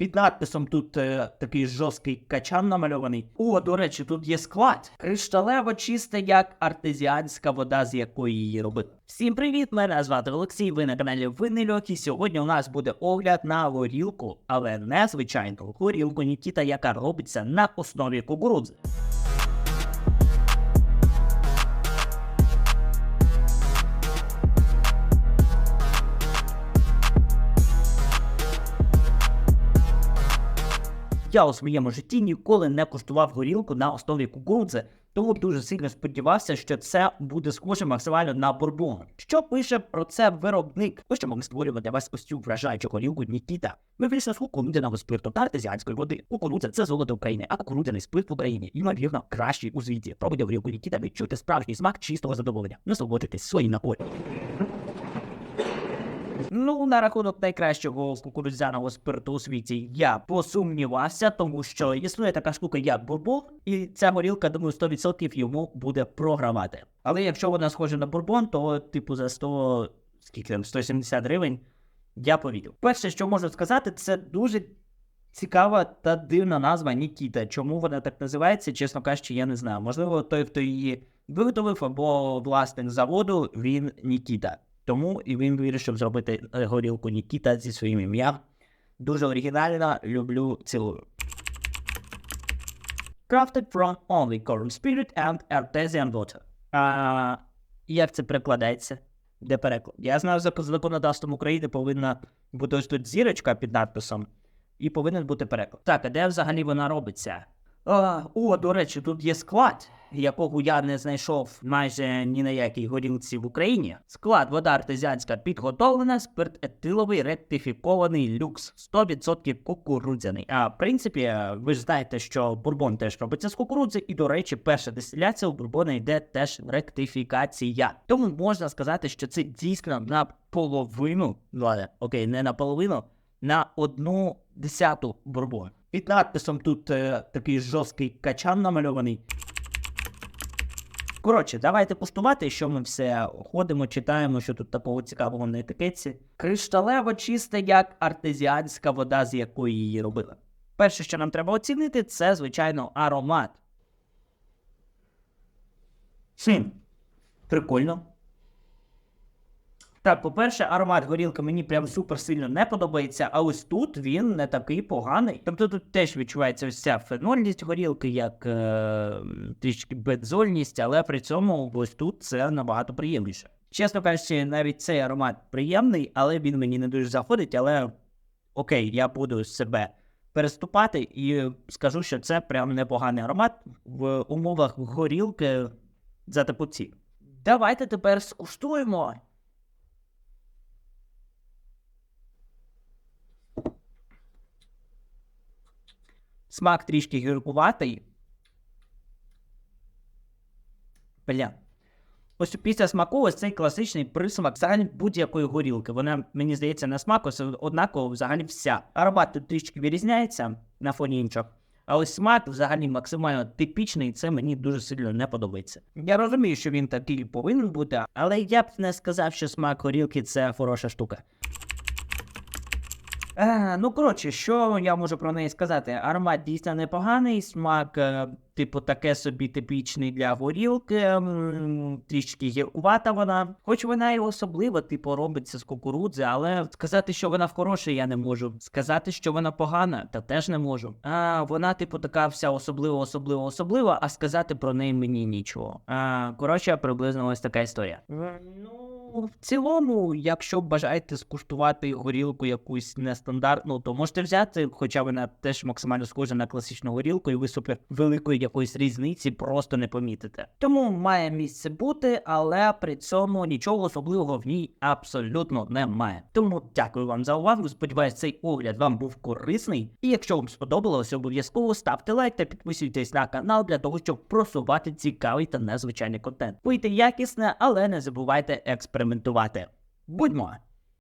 Під надписом тут е, такий жорсткий качан намальований. О, до речі, тут є склад. Кришталево чисте, як артезіанська вода, з якої її робити. Всім привіт! Мене звати Олексій. Ви на каналі Винний Льох, і сьогодні у нас буде огляд на горілку, але не звичайну горілку Нікіта, яка робиться на основі кукурудзи. Я у своєму житті ніколи не куштував горілку на основі кукурудзи, тому дуже сильно сподівався, що це буде схоже максимально на бурбон. Що пише про це виробник? Ось що ми створюємо для вас ось цю вражаючу горілку Нікіта. Ми вийшли з кукурудзяного спирту та артезіанської води. Кукурудза це золото України, а кукурудзяний спирт в Україні, ймовірно, кращий у світі. Пробуйте горілку Нікіта, відчуйте справжній смак чистого задоволення. Насолоджуйтесь своїм напоєм. Ну, на рахунок найкращого кукурудзяного спирту у світі я посумнівався, тому що існує така штука, як бурбон, і ця горілка, думаю, 100% йому буде програвати. Але якщо вона схожа на бурбон, то типу за 100, скільки там, 170 гривень, я повірю. Перше, що можу сказати, це дуже цікава та дивна назва Нікіта. Чому вона так називається, чесно кажучи, я не знаю. Можливо, той, хто її виготовив, або власник заводу, він Нікіта. Тому і він вирішив зробити е, горілку Нікіта зі своїм ім'ям. Дуже оригінально, люблю, цілую. Crafted from only corn spirit and artesian water. А, як це перекладається? Де переклад? Я знаю, за законодавством України повинна бути ось тут зірочка під надписом, і повинен бути переклад. Так, а де взагалі вона робиться? А, о, до речі, тут є склад, якого я не знайшов майже ні на якій горілці в Україні. Склад вода артезіанська підготовлена, спирт етиловий ректифікований люкс, 100% кукурудзяний. А в принципі, ви ж знаєте, що бурбон теж робиться з кукурудзи, і до речі, перша дистиляція у бурбона йде теж ректифікація. Тому можна сказати, що це дійсно на половину, ладно, окей, не на половину, на одну десяту бурбон. Під надписом тут е, такий жорсткий качан намальований. Коротше, давайте пустувати, що ми все ходимо, читаємо, що тут такого цікавого на етикетці. Кришталево чисте, як артезіанська вода, з якої її робили. Перше, що нам треба оцінити, це, звичайно, аромат. Хм, прикольно. Так, по-перше, аромат горілки мені прям супер сильно не подобається, а ось тут він не такий поганий. Тобто тут теж відчувається ось ця фенольність горілки, як е, трішки бензольність, але при цьому ось тут це набагато приємніше. Чесно кажучи, навіть цей аромат приємний, але він мені не дуже заходить. Але окей, я буду себе переступати і скажу, що це прям непоганий аромат в умовах горілки за таку ціну. Давайте тепер скуштуємо. Смак трішки гіркуватий. Бля. Ось після смаку ось цей класичний присмак взагалі будь-якої горілки. Вона, мені здається, на смак ось однаково взагалі вся. Аромат тут трішки вирізняється на фоні інших. А ось смак взагалі максимально типічний, і це мені дуже сильно не подобається. Я розумію, що він такий повинен бути, але я б не сказав, що смак горілки це хороша штука. Е, ну, коротше, що я можу про неї сказати? Аромат дійсно непоганий, смак, е, типу, таке собі типічний для горілки, трішки гіркувата вона. Хоч вона і особлива, типу, робиться з кукурудзи, але сказати, що вона хороша, я не можу. Сказати, що вона погана, та теж не можу. А вона, типу, така вся особлива, особлива, особлива, а сказати про неї мені нічого. А, коротше, приблизно ось така історія. Ну, в цілому, якщо бажаєте скуштувати горілку якусь нестандартну, то можете взяти, хоча вона теж максимально схожа на класичну горілку, і ви супер великої якоїсь різниці просто не помітите. Тому має місце бути, але при цьому нічого особливого в ній абсолютно немає. Тому дякую вам за увагу. Сподіваюсь, цей огляд вам був корисний. І якщо вам сподобалося, обов'язково ставте лайк та підписуйтесь на канал для того, щоб просувати цікавий та незвичайний контент. Пийте якісне, але не забувайте експериментувати. Будьмо!